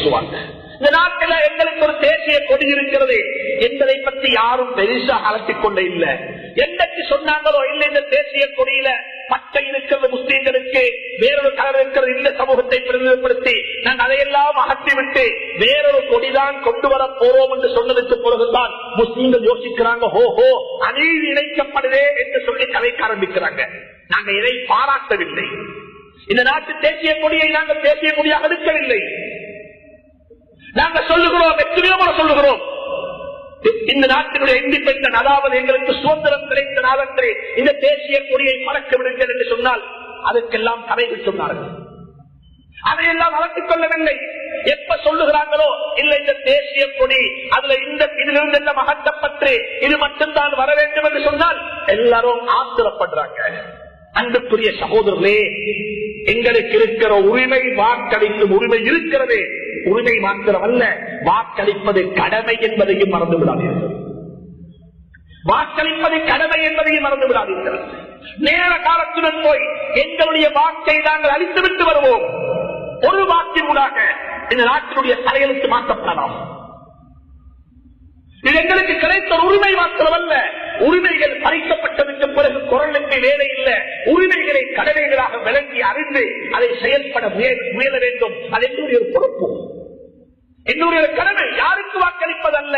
பேசுவாங்க. இந்த நாட்டில எங்களுக்கு ஒரு தேசிய கொடி இருக்கிறது. என்பதை பற்றி யாரும் பெருசா அலட்டிக் கொண்டு இல்லை. என்னைக்கு சொன்னாங்களோ இல்லை இந்த தேசிய கொடியில பட்டை இருக்கிறது முஸ்லீம்களுக்கு வேறொரு கலர் இருக்கிறது இந்த சமூகத்தை பிரதிநிதிப்படுத்தி நாங்கள் அதையெல்லாம் அகற்றி விட்டு வேறொரு கொடிதான் கொண்டு வர போறோம் என்று சொன்னதுக்கு பிறகுதான் முஸ்லீம்கள் யோசிக்கிறாங்க ஹோஹோ அநீதி இணைக்கப்படுதே என்று சொல்லி கதைக்க ஆரம்பிக்கிறாங்க. நாங்கள் இதை பாராட்டவில்லை. இந்த நாட்டு தேசிய கொடியை நாங்கள் தேசிய கொடியாக எடுக்கவில்லை. நாங்கள் சொல்லுகிறோம் எத்தனையோ முறை சொல்லுகிறோம். இந்த நாட்டினுடைய இண்டிபெண்டன்ட் அதாவது எங்களுக்கு சுதந்திரம் கிடைத்த நாளன்றே இந்த தேசிய கொடியை மறக்க விடுங்கள் என்று சொன்னால் அதுக்கெல்லாம் தடைகள் சொன்னார்கள் அதையெல்லாம் வளர்த்துக் கொள்ளவில்லை. எப்ப சொல்லுகிறாங்களோ இல்ல இந்த தேசிய கொடி அதுல இந்த இதிலிருந்து என்ன மகட்டப்பட்டு இது மட்டும்தான் வர வேண்டும் என்று சொன்னால் எல்லாரும் ஆத்திரப்படுறாங்க. அன்புக்குரிய சகோதரர்களே எங்களுக்கு இருக்கிற உரிமை வாக்களிக்கும் உரிமை இருக்கிறது. உரிமை மாத்திரமல்ல வாக்களிப்பது கடமை என்பதையும் மறந்து விடாதீர்கள் வாக்களிப்பது கடமை என்பதையும் மறந்து விடாதீர்கள் நேர காலத்துடன் போய் எங்களுடைய வாக்கை நாங்கள் அளித்துவிட்டு வருவோம். ஒரு வாக்கினூடாக இந்த நாட்டினுடைய தலையெழுத்து மாற்றப்படலாம். இது எங்களுக்கு கிடைத்த உரிமை மாத்திரமல்ல. உரிமைகள் பறிக்கப்பட்டதற்கு பிறகு குரலுக்கு வேலை இல்லை. உரிமைகளை கடமைகளாக விளங்கி அறிந்து அதை செயல்பட முயல வேண்டும். அது என்னுடைய ஒரு பொறுப்பு. என்னுடைய கடமை யாருக்கு வாக்களிப்பதல்ல?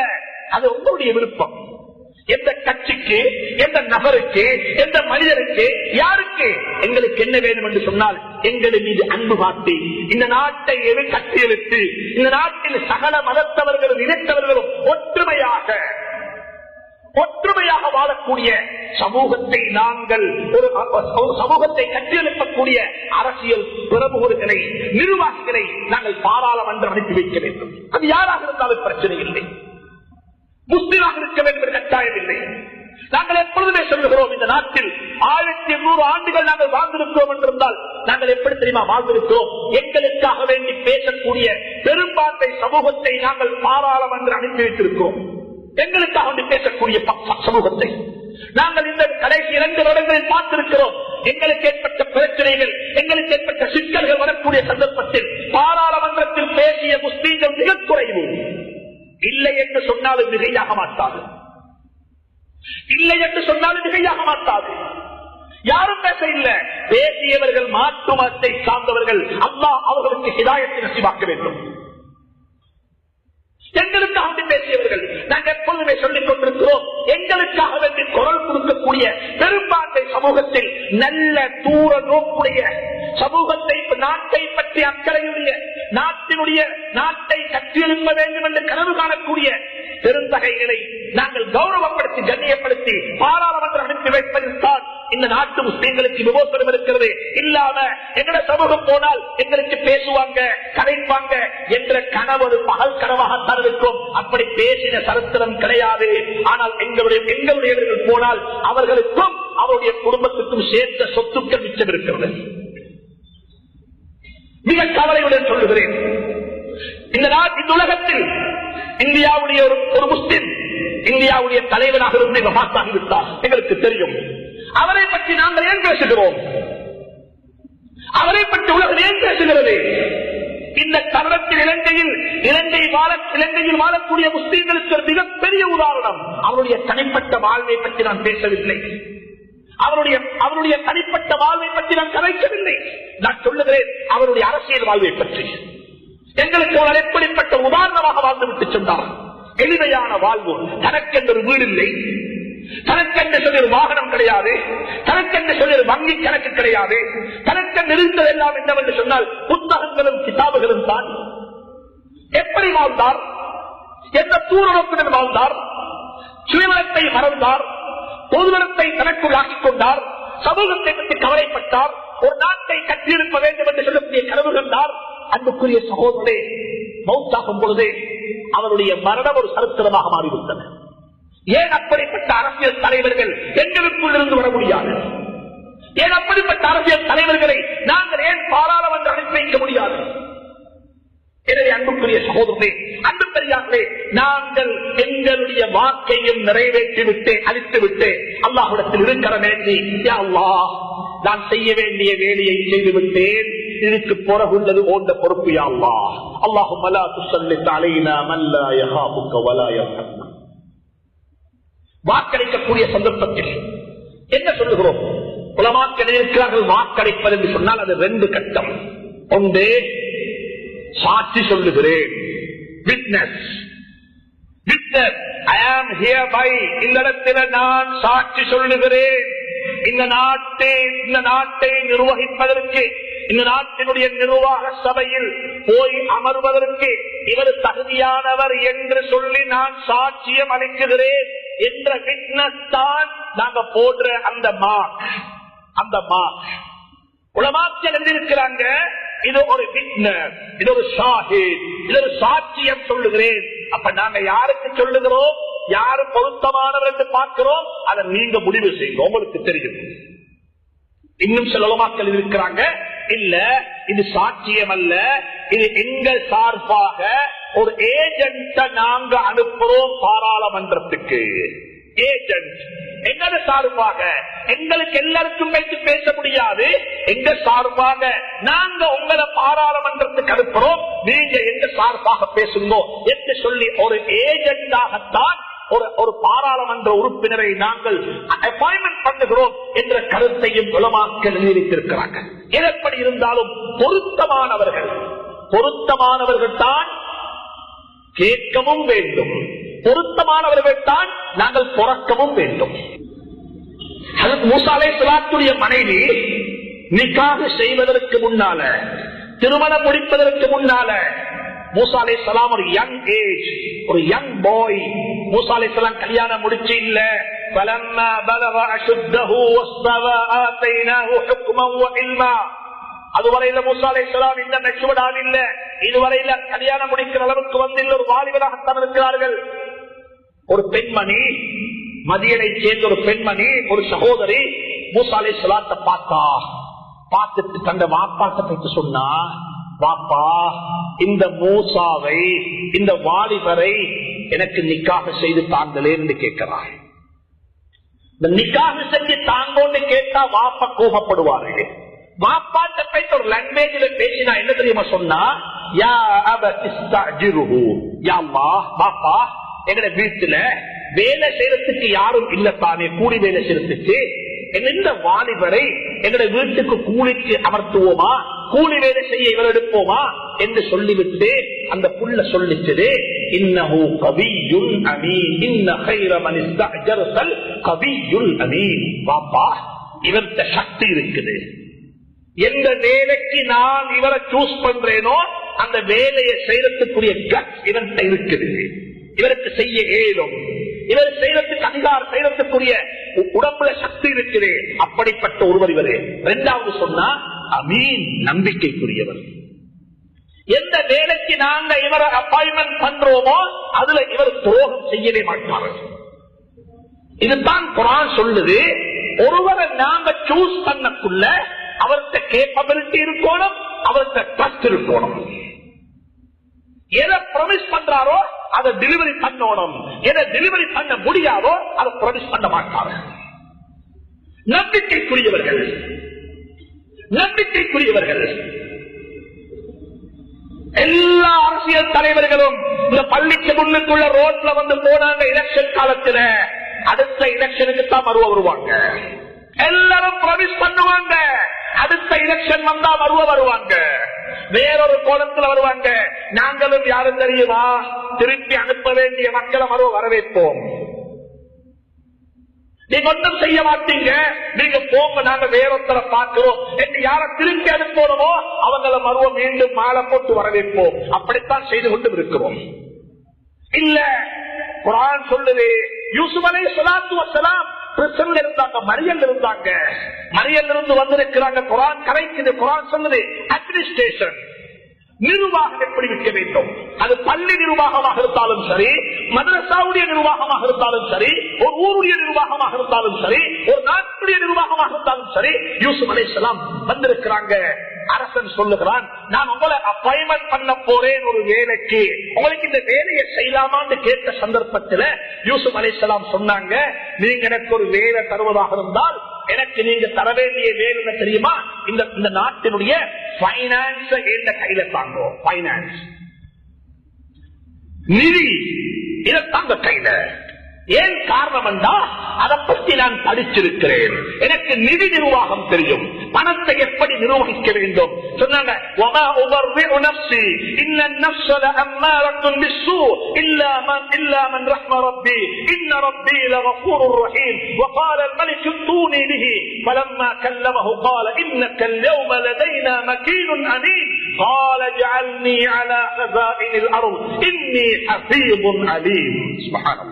அது உங்களுடைய விருப்பம். எந்த கட்சிக்கு எந்த நபருக்கு எந்த மனிதருக்கு யாருக்கு? எங்களுக்கு என்ன வேண்டும் என்று சொன்னால் எங்களின் மீது அன்பு காட்டி இந்த நாட்டை எது கட்டியெழுத்து இந்த நாட்டில் சகல மதத்தவர்களும் இனத்தவர்களும் ஒற்றுமையாக வாழக்கூடிய சமூகத்தை நாங்கள் ஒரு சமூகத்தை கட்டியெழுப்பக்கூடிய அரசியல் பிரமுகர்களை நிர்வாகிகளை நாங்கள் பாராளுமன்றம் அனுப்பி வைக்க வேண்டும். அது யாராக இருந்தாலும் பிரச்சனை இல்லை. முஸ்லிமாக இருக்க வேண்டும் என்று கட்டாயம் இல்லை. நாங்கள் எப்பொழுதுமே சொல்லுகிறோம் இந்த நாட்டில் ஆயிரத்தி எண்ணூறு ஆண்டுகள் நாங்கள் வாழ்ந்திருக்கிறோம் என்றிருந்தால் நாங்கள் எப்படி தெரியுமா வாழ்ந்திருக்கிறோம்? எங்களுக்காக வேண்டி பேசக்கூடிய பெரும்பான்மை சமூகத்தை நாங்கள் பாராளுமன்றம் அனுப்பி வைத்திருக்கிறோம். எங்களுக்காக வந்து பேசக்கூடிய ப- சமூகத்தை. நாங்கள் இந்த கடைசி இரண்டு வருடங்களில் பார்த்திருக்கிறோம். எங்களுக்கு ஏற்பட்ட பிரச்சனைகள் எங்களுக்கு ஏற்பட்ட சிக்கல்கள் வரக்கூடிய சந்தர்ப்பத்தில் பாராளுமன்றத்தில் பேசிய முஸ்லீம்கள் மிக குறைவு. இல்லை என்று சொன்னாலும் மிகையாக மாட்டாது. இல்லை என்று சொன்னாலும் மிகையாக மாட்டாது. யாரும் பேச இல்லை. பேசியவர்கள் மாற்று மதத்தை சார்ந்தவர்கள் அம்மா அவர்களுக்கு ஹிதாயத்தை நசிவாக்க வேண்டும். எங்களுக்காக பேசியவர்கள் நாங்கள் எப்பொழுதுமே சொல்லிக் கொண்டிருக்கிறோம். எங்களுக்காக வந்து குரல் கொடுக்கக்கூடிய பெரும்பான்மை சமூகத்தில் நல்ல தூர நோக்குடைய சமூகத்தை நாட்டை பற்றி அக்கறையுடைய நாட்டினுடைய நாட்டை கட்டியெழுப்ப வேண்டும் என்று கனவு காணக்கூடிய பெருந்தகைகளை நாங்கள் கௌரவப்படுத்தி கண்ணியப்படுத்தி பாராளுமன்றம் அனுப்பி வைப்பதில்தான் இந்த நாட்டு முஸ்லீம்களுக்கு விமோசனம் இருக்கிறது. இல்லாம எங்கட சமூகம் போனால் எங்களுக்கு பேசுவாங்க கதைப்பாங்க என்ற கனவு ஒரு பகல் கனவாகத்தான் இருக்கும். அப்படி பேசின சரித்திரம் கிடையாது. ஆனால் எங்களுடைய எங்களுடையவர்கள் போனால் அவர்களுக்கும் அவருடைய குடும்பத்துக்கும் சேர்ந்த சொத்துக்கள் மிச்சம் இருக்கிறது மிக கவலையுடன் சொல்லுகிறேன். இந்த நாட் உலகத்தில் இந்தியாவுடைய ஒரு முஸ்லிம் இந்தியாவுடைய தலைவராக இருந்து மகாத்தாகிவிட்டார். எங்களுக்கு தெரியும். அவரை பற்றி நாங்கள் ஏன் பேசுகிறோம்? அவரை பற்றி உலகம் ஏன் பேசுகிறது? இந்த தருணத்தில் இலங்கையில் இலங்கை வாழ இலங்கையில் வாழக்கூடிய முஸ்லீம்களுக்கு ஒரு மிகப்பெரிய உதாரணம். அவருடைய தனிப்பட்ட வாழ்வை பற்றி நான் பேசவில்லை. அவருடைய அவருடைய தனிப்பட்ட வாழ்வை பற்றி நான் கதைக்கவில்லை. நான் சொல்லுகிறேன் அவருடைய அரசியல் வாழ்வை பற்றி. எங்களுக்கு அவர் எப்படிப்பட்ட உதாரணமாக வாழ்ந்துவிட்டு சென்றார் எளிமையான வாழ்வு. தனக்கென்று ஒரு வீடு இல்லை தனக்கென்று சொல்லி ஒரு வாகனம் கிடையாது. தனக்கென்று சொல்லி ஒரு வங்கி கணக்கு கிடையாது. தனக்கென்று இருந்ததெல்லாம் என்னவென்று சொன்னால் புத்தகங்களும் கிதாபுகளும் தான். எப்படி வாழ்ந்தார்? எந்த தூரத்துடன் வாழ்ந்தார்? சுயநலத்தை மறந்தார்? பொதுநலத்தை தனக்குள் ஆக்கிக் கொண்டார்? சமூகத்தை பற்றி கவலைப்பட்டார்? ஒரு நாட்டை கட்டியிருக்க வேண்டும் என்று சொல்லக்கூடிய கனவு கண்டார் அன்புக்குரிய சகோதரே மௌத்தாகும் பொழுது அவருடைய மரணம் ஒரு சரித்திரமாக மாறிவிட்டது. ஏன் அப்படிப்பட்ட அரசியல் தலைவர்கள் எங்களுக்குள் இருந்து வர முடியாது? ஏன் அப்படிப்பட்ட அரசியல் தலைவர்களை நாங்கள் ஏன் பாராளுமன்ற அனுப்பி வைக்க முடியாது? எனவே அன்புக்குரிய சகோதரே அன்பு பெரியார்களே நாங்கள் எங்களுடைய வாக்கையும் நிறைவேற்றி விட்டு அழித்து விட்டு அல்லாஹுடத்தில் இருக்கிற வேண்டி யா நான் செய்ய வேண்டிய வேலையை செய்துவிட்டேன் இழுத்து பிறகுள்ளது ஓண்ட பொறுப்பு யா அல்லாஹு. மலா அலா துசல்லித் மல்லா யஹாபுக்க வலா வாக்களிக்கக்கூடிய சந்தர்ப்பத்தில் என்ன சொல்லுகிறோம்? புலமாக்கள் இருக்கிறார்கள் வாக்களிப்பது என்று சொன்னால் அது ரெண்டு கட்டம். ஒன்று சாட்சி சொல்லுகிறேன். விட்னஸ் நான் சாட்சி சொல்லுகிறேன். இந்த நாட்டை இந்த நாட்டை நிர்வகிப்பதற்கு இந்த நாட்டினுடைய நிர்வாக சபையில் போய் அமர்வதற்கு இவர் தகுதியானவர் என்று சொல்லி நான் சாட்சியம் அளிக்குகிறேன் என்ற விட்னஸ் தான் நாங்க போடுற அந்த மார்க். அந்த மார்க். உலமாக்கள் எழுதியிருக்கிறாங்க இது ஒரு விட்னஸ் இது ஒரு ஷாஹித் இது ஒரு சாட்சியம் சொல்லுகிறேன். அப்ப நாங்க யாருக்கு சொல்லுகிறோம்? யாரு பொருத்தமானவர் என்று பார்க்கிறோம்? அதை நீங்க முடிவு செய்யுங்க. உங்களுக்கு தெரியும். இன்னும் சில உலமாக்கள் இருக்கிறாங்க இல்ல இது சாட்சியம் அல்ல இது எங்கள் சார்பாக ஒரு ஏஜென்ட நாங்க அனுப்புறோம் பாராளுமன்றத்துக்கு. ஏஜென்ட் எங்கட சார்பாக? எங்களுக்கு எல்லாருக்கும் வைத்து பேச முடியாது. எங்க சார்பாக நாங்க உங்களை பாராளுமன்றத்துக்கு அனுப்புறோம். நீங்க எங்க சார்பாக பேசுங்க என்று சொல்லி ஒரு ஏஜென்டாகத்தான் ஒரு ஒரு பாராளுமன்ற உறுப்பினரை நாங்கள் அப்பாயின்மெண்ட் பண்ணுகிறோம் என்ற கருத்தையும் உலமாக்கள் நிரூபித்திருக்கிறாங்க எப்படி இருந்தாலும் பொருத்தமானவர்கள். பொருத்தமானவர்கள் தான் கேட்கவும் வேண்டும். பொருத்தமானவர்கள் தான் நாங்கள் பிறக்கவும் வேண்டும். மூசாலை சிலாத்துடைய மனைவி நிக்காக செய்வதற்கு முன்னால திருமணம் முடிப்பதற்கு முன்னால மூசா அலை சலாம் ஒரு யங் ஏஜ் ஒரு யங் பாய் மூசா அலை சலாம் கல்யாணம் முடிச்சு இல்ல. பலம்மா பலவ அசுத்தஹு வஸ்தவ ஆத்தைனாஹு ஹுக்மம் வ அதுவரையில மூசாலை சலாம் இந்த மெச்சுவட் இதுவரையில கல்யாணம் முடிக்கிற அளவுக்கு வந்து ஒரு வாலிபராகத்தான் இருக்கிறார்கள். ஒரு பெண்மணி மதியனை சேர்ந்த ஒரு பெண்மணி ஒரு சகோதரி மூசாலை சலாத்தை பார்த்தா பார்த்துட்டு தந்த வாப்பாட்ட பற்றி சொன்னா பாப்பா இந்த மூசாவை இந்த வாலிபரை எனக்கு நிக்காக செய்து தாங்களே என்று கேட்கிறாய் இந்த நிக்காக செஞ்சு தாங்கோன்னு கேட்டா வாப்பா கோபப்படுவாரு வாப்பாட்ட போயிட்டு ஒரு லாங்குவேஜ்ல பேசினா என்ன தெரியுமா சொன்னா? யா பாப்பா இஸ்தஜிருஹு. எங்கட வீட்டுல வேலை செய்யறதுக்கு யாரும் இல்ல தானே கூலி வேலை செய்யறதுக்கு. இந்த வாலிபரை எங்கட வீட்டுக்கு கூலிக்கு அமர்த்துவோமா? கூலி வேலை செய்ய இவர் எடுப்போமா என்று சொல்லிவிட்டு அந்த புள்ள சொல்லிச்சது இன்னஹு கவியுல் அமீன். இன்ன கைர மனிஸ்தல் கவியுல் அமீன். பாப்பா இவர்கிட்ட சக்தி இருக்குது. எந்த வேலைக்கு நான் இவரை சூஸ் பண்றேனோ அந்த வேலையை செய்யறதுக்குரிய கட் இவர்கிட்ட இருக்குது. இவருக்கு செய்ய ஏதும். இவர் செய்யறதுக்கு அதிகாரம் செய்யறதுக்குரிய உடம்புல சக்தி இருக்குது அப்படிப்பட்ட ஒருவர் இவரு. இரண்டாவது சொன்னா அமீன் நம்பிக்கைக்குரியவர். எந்த வேலைக்கு நாங்க இவரை அப்பாயின்மெண்ட் பண்றோமோ அதுல இவர் துரோகம் செய்யவே மாட்டார். இதுதான் குரான் சொல்லுது ஒருவரை நாங்க சூஸ் பண்ணக்குள்ள அவர்கிட்ட கேப்பபிலிட்டி இருக்கணும் அவர்கிட்ட ட்ரஸ்ட் இருக்கணும். எதை ப்ரொமிஸ் பண்றாரோ அதை டெலிவரி பண்ணணும். எதை டெலிவரி பண்ண முடியாதோ அதை ப்ரொமிஸ் பண்ண மாட்டார்கள் நம்பிக்கைக்குரியவர்கள். நம்பிக்கைக்குரியவர்கள். எல்லா அரசியல் தலைவர்களும் இந்த பள்ளிக்கு முன்னுக்குள்ள ரோட்ல வந்து போனாங்க எலெக்ஷன் காலத்துல. அடுத்த எலெக்ஷனுக்கு தான் மறுவ வருவாங்க. எல்லாரும் ப்ரொமிஸ் பண்ணுவாங்க. அடுத்த எலெக்ஷன் வந்தா மறுவ வருவாங்க. வேறொரு கோலத்துல வருவாங்க. நாங்களும் யாரும் தெரியுமா? திருப்பி அனுப்ப வேண்டிய மக்களை மறுவ வரவேற்போம். நீங்க ஒன்றும் செய்ய மாட்டீங்க. நீங்க போங்க நாங்க வேறொத்தர பார்க்கிறோம். என்று யார திருப்பி அனுப்பணுமோ அவங்கள மருவ மீண்டும் மாலை போட்டு வரவேற்போம். அப்படித்தான் செய்து கொண்டு இருக்கிறோம் இல்ல குரான் சொல்லுது யூசுப் சொலாத்து வசலாம் பிரசன்ல இருந்தாங்க மரியல் இருந்தாங்க. மரியல் இருந்து வந்திருக்கிறாங்க குரான் கரைக்குது. குரான் சொல்லுது அட்மினிஸ்ட்ரேஷன் நிர்வாகம் எப்படி விற்க வேண்டும்? அது பள்ளி நிர்வாகமாக இருந்தாலும் சரி மதரசாவுடைய நிர்வாகமாக இருந்தாலும் சரி ஒரு ஊருடைய நிர்வாகமாக இருந்தாலும் சரி ஒரு நாட்டுடைய நிர்வாகமாக இருந்தாலும் சரி யூசுப் அலிஸ்லாம் வந்திருக்கிறாங்க. அரசன் சொல்லுகிறான் நான் உங்களை அப்பாயின்மெண்ட் பண்ண போறேன் ஒரு வேலைக்கு. உங்களுக்கு இந்த வேலையை செய்யலாமான்னு கேட்ட சந்தர்ப்பத்தில் யூசுப் அலிஸ்லாம் சொன்னாங்க நீங்க எனக்கு ஒரு வேலை தருவதாக இருந்தால் எனக்கு நீங்க தர வேண்டிய என்ன தெரியுமா? இந்த இந்த நாட்டினுடைய பைனான்ஸ் எந்த கையில தாங்கோ? பைனான்ஸ் நிதி இதை தாங்க கையில. ஏன் காரணம் என்றா அதை பற்றி நான் படிச்சிருக்கிறேன் எனக்கு நிதி நிர்வாகம் தெரியும் பணத்தை எப்படி நிர்வகிக்க வேண்டும் சொன்னாங்க وَمَا أُبَرِّئُ نَفْسِي إِنَّ النَّفْسَ لَأَمَّارَةٌ بِالسُّوءِ إِلَّا مَنْ إِلَّا مَنْ رَحْمَ رَبِّي إِنَّ رَبِّي لَغَفُورٌ رَحِيمٌ وقال الملك ائتوني به فلما كلمه قال إنك اليوم لدينا مكين أمين قال اجعلني على خزائن الأرض إني حفيظ عليم سبحان الله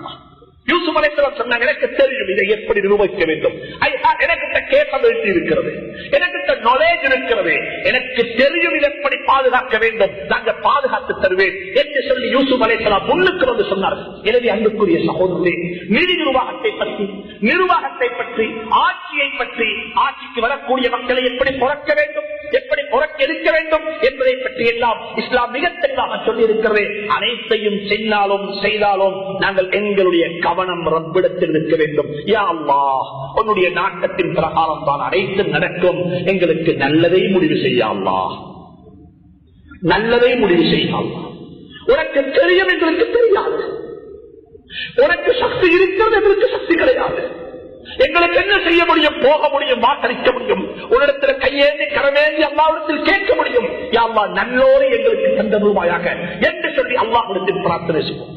யூசுப் அலைத்தவர் சொன்னாங்க எனக்கு தெரியும் இதை எப்படி நிரூபிக்க வேண்டும். எனக்கு எனக்கிட்ட கேப்பபிலிட்டி இருக்கிறது எனக்கிட்ட நாலேஜ் இருக்கிறது. எனக்கு தெரியும் இதை எப்படி பாதுகாக்க வேண்டும். நாங்க பாதுகாத்து தருவேன் என்று சொல்லி யூசுப் அலைத்தலாம் முன்னுக்கு வந்து சொன்னார். எனவே அன்புக்குரிய சகோதரே நிதி நிர்வாகத்தை பற்றி நிர்வாகத்தை பற்றி ஆட்சியை பற்றி ஆட்சிக்கு வரக்கூடிய மக்களை எப்படி புறக்க வேண்டும்? எப்படி புறக்க எடுக்க வேண்டும் என்பதை பற்றி எல்லாம் இஸ்லாம் மிக தெளிவாக சொல்லி இருக்கிறது அனைத்தையும் செய்தாலும் செய்தாலும் நாங்கள் எங்களுடைய கவனம் ரப்பிடத்தில் இருக்க வேண்டும். யா உன்னுடைய நாட்டத்தின் பிரகாரம் தான் அனைத்தும் நடக்கும். எங்களுக்கு நல்லதை முடிவு செய்யாமா நல்லதை முடிவு செய்ய உனக்கு தெரியும் எங்களுக்கு தெரியாது. உனக்கு சக்தி இருக்கிறது எங்களுக்கு சக்தி கிடையாது. எங்களுக்கு என்ன செய்ய முடியும்? போக முடியும் வாக்களிக்க முடியும். உன்னிடத்துல கையேந்தி கரவேந்தி அல்லாவிடத்தில் கேட்க முடியும். யா நல்லோரை எங்களுக்கு என்று சொல்லி அல்லாஹிடத்தில் பிரார்த்தனை செய்வோம்.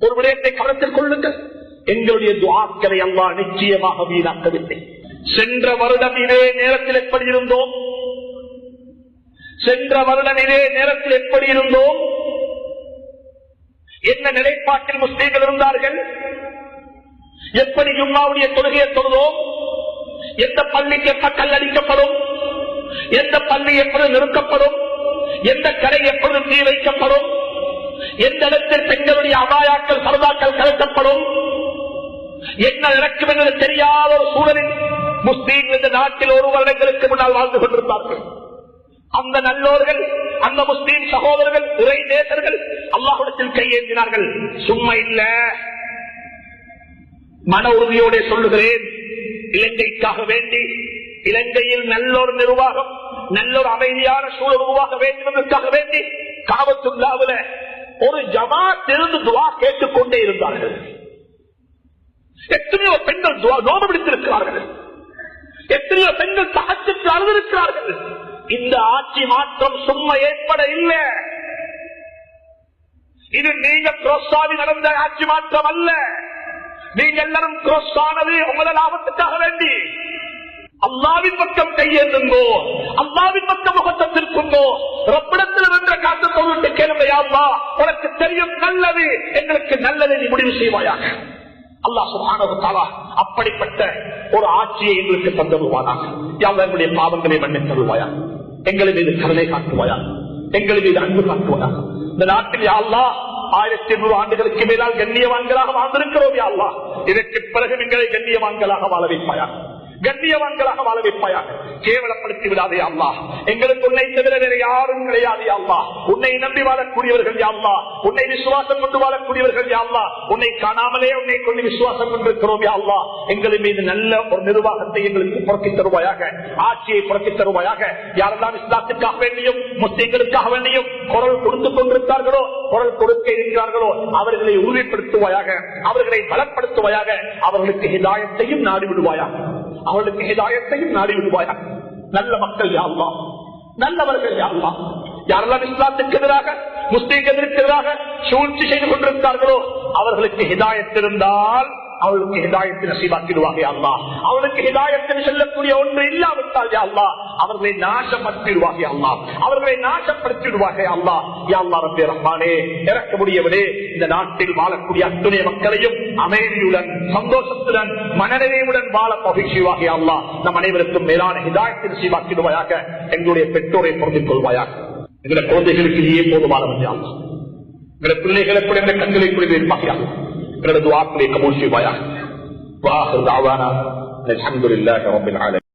ஒரு விடயத்தை கவனத்தில் கொள்ளுங்கள். எங்களுடைய துவாக்களை அல்லா நிச்சயமாக வீணாக்கவில்லை. சென்ற வருடம் இதே நேரத்தில் எப்படி இருந்தோம்? சென்ற வருடம் இதே நேரத்தில் எப்படி இருந்தோம்? என்ன நிலைப்பாட்டில் முஸ்லீம்கள் இருந்தார்கள்? எப்படி ஜும்மாவுடைய தொழுகையை தொழுதோம்? எந்த பள்ளிக்கு எப்ப கல்லடிக்கப்படும் எந்த பள்ளி எப்பொழுது நிறுத்தப்படும் எந்த கடை எப்பொழுது தீ வைக்கப்படும்? எந்த இடத்தில் பெண்களுடைய அபாயாக்கள் சரதாக்கள் கலக்கப்படும்? என்ன நடக்கும் என்று தெரியாத ஒரு சூழலில் முஸ்லீம் இந்த நாட்டில் ஒரு வருடங்களுக்கு முன்னால் வாழ்ந்து கொண்டிருந்தார்கள் அந்த நல்லோர்கள் அந்த முஸ்லீம் சகோதரர்கள் உரை நேசர்கள் அல்லாஹுடத்தில் கையேந்தினார்கள். சும்மா இல்லை. மன உறுதியோட சொல்லுகிறேன். இலங்கைக்காக வேண்டி இலங்கையில் நல்லொரு நிர்வாகம் நல்லொரு அமைதியான சூழல் உருவாக வேண்டும் என்பதற்காக வேண்டி காவத்துள்ளாவில் ஒரு ஜமாத் தெரிந்து துவா கேட்டுக்கொண்டே இருந்தார்கள். எத்தனையோ பெண்கள் துவா நோபு பிடித்திருக்கிறார்கள் எத்தனையோ பெண்கள் தகச்சிற்கு அழுதிருக்கிறார்கள். இந்த ஆட்சி மாற்றம் சும்மா ஏற்பட இல்லை. இது நீங்க நடந்த ஆட்சி மாற்றம் அல்ல. நீங்க எல்லாரும் குரோஸ் ஆனது உங்கள லாபத்துக்காக வேண்டி. அல்லாவின் பக்கம் கையேந்துங்கோ அல்லாவின் பக்கம் முகத்தை திருப்புங்கோ ரப்பிடத்தில் என்ற காத்து சொல்லிட்டு கேளுங்க உனக்கு தெரியும் நல்லது எங்களுக்கு நல்லது நீ முடிவு செய்வாயாக. அல்லாஹ் சுப்ஹானஹு அப்படிப்பட்ட ஒரு ஆட்சியை எங்களுக்கு தந்தருவானாக. எங்களுடைய பாவங்களை மன்னித் தருவாயா எங்களை மீது கருணை காட்டுவாயா எங்களை மீது அன்பு காட்டுவாயா இந்த நாட்டில் யாழ்லா ஆயிரத்தி நூறு ஆண்டுகளுக்கு மேலால் கண்ணியவான்களாக வாழ்ந்திருக்கிறோம் யா இதற்கு பிறகு எங்களை கண்ணியவான்களாக வாழ வைப்பாயா கண்ணியவான்களாக வாழ வைப்பாயாக. கேவலப்படுத்தி விடாதே அல்லா எங்களுக்கு உன்னை தவிர வேற யாரும் கிடையாது அல்லா உன்னை நம்பி வாழக்கூடியவர்கள் யாழ்லா உன்னை விசுவாசம் கொண்டு வாழக்கூடியவர்கள் யாழ்லா உன்னை காணாமலே உன்னை கொண்டு விசுவாசம் கொண்டிருக்கிறோம் யாழ்லா எங்கள் மீது நல்ல ஒரு நிர்வாகத்தை எங்களுக்கு புறக்கி தருவாயாக ஆட்சியை புறக்கி தருவாயாக. யாரெல்லாம் இஸ்லாத்துக்காக வேண்டியும் முஸ்லீம்களுக்காக வேண்டியும் குரல் கொடுத்துக் கொண்டிருக்கிறார்களோ குரல் கொடுக்க இருக்கிறார்களோ அவர்களை உறுதிப்படுத்துவாயாக அவர்களை பலப்படுத்துவாயாக அவர்களுக்கு ஹிதாயத்தையும் நாடிவிடுவாயாக. அவர்களுக்கு ஹிதாயத்தையும் நாடி விடுவாயா. நல்ல மக்கள் யாழ்லா நல்லவர்கள் யாழ்லா யாரெல்லாம் இஸ்லாத்துக்கு எதிராக முஸ்லீம்க்கு எதிராக சூழ்ச்சி செய்து கொண்டிருக்கிறார்களோ அவர்களுக்கு ஹிதாயத்திருந்தால் அவளுக்கு ஹிதாயத்தை நசீபாக்கிடுவாங்க அல்லா அவளுக்கு ஹிதாயத்தில் சொல்லக்கூடிய ஒன்று இல்லாவிட்டால் அல்லா அவர்களை நாசப்படுத்திடுவாங்க அல்லா அவர்களை நாசப்படுத்திடுவாங்க அல்லா யாழ்லா ரப்பே ரஹ்மானே இறக்க முடியவனே இந்த நாட்டில் வாழக்கூடிய அத்துணை மக்களையும் அமைதியுடன் சந்தோஷத்துடன் மனநிலையுடன் வாழ பகிழ்ச்சிவாக அல்லா நம் அனைவருக்கும் மேலான ஹிதாயத்தில் நசீபாக்கிடுவாயாக எங்களுடைய பெற்றோரை பொருந்திக் கொள்வாயாக. எங்களுடைய குழந்தைகளுக்கு நீயே போதுமான அல்லா எங்களுடைய பிள்ளைகளை கூட எங்களுடைய கண்களை كردوا عقلي قبول في ضياع وآخر دعوانا الحمد لله رب العالمين.